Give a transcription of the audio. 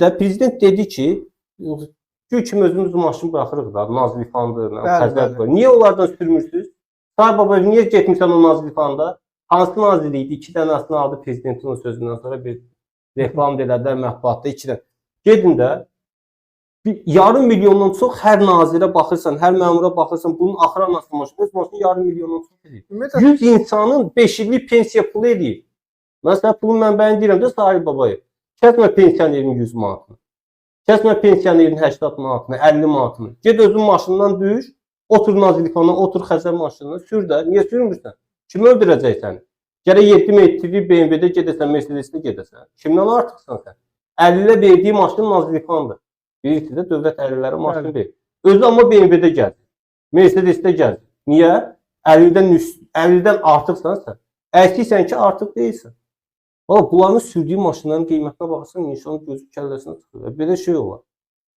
də prezident dedi ki, Gül kimi özümüz maşın buraxırıq da, Nazlifandır, Bəli, Xəzər. bəli. Niyə onlardan sürmürsüz? Say baba, niyə getmirsən o Nazlifanda? Hansı naziri idi? İki dənəsini aldı prezidentin sözündən sonra bir reklam da elədilər mətbuatda iki dənə. Gedin də bir yarım milyondan çox hər nazirə baxırsan, hər məmura baxırsan, bunun axıra nasıl maşın? Öz maşını yarım milyondan çox edir. Ümumiyyətlə 100 insanın 5 illik pensiya pulu edir. Məsələn, pulun mənbəyini deyirəm də Sahil babayı. Kəsmə pensionerin 100 manatını. Kəsmə pensionerin 80 manatını, 50 manatını. Get özün maşından düş, otur Nazilifana, otur Xəzər maşınına, sür də. Niyə sürmürsən? Kim öldürəcək səni? Gərək 7 metrli BMW-də gedəsən, Mercedes-də gedəsən. Kimdən artıqsan sən? 50 ilə verdiyi maşın Nazilifandır. Birisi də dövlət əhliləri maşın verir. Özü amma BMW-də gəzir. Mercedes-də gəzir. Niyə? 50-dən üst, 50-dən artıqsan sən. Əksiksən ki, artıq deyilsən. Valla bunların sürdüyü maşınların qiymətinə baxırsan, insanın gözü kəlləsinə çıxır. Belə şey olar.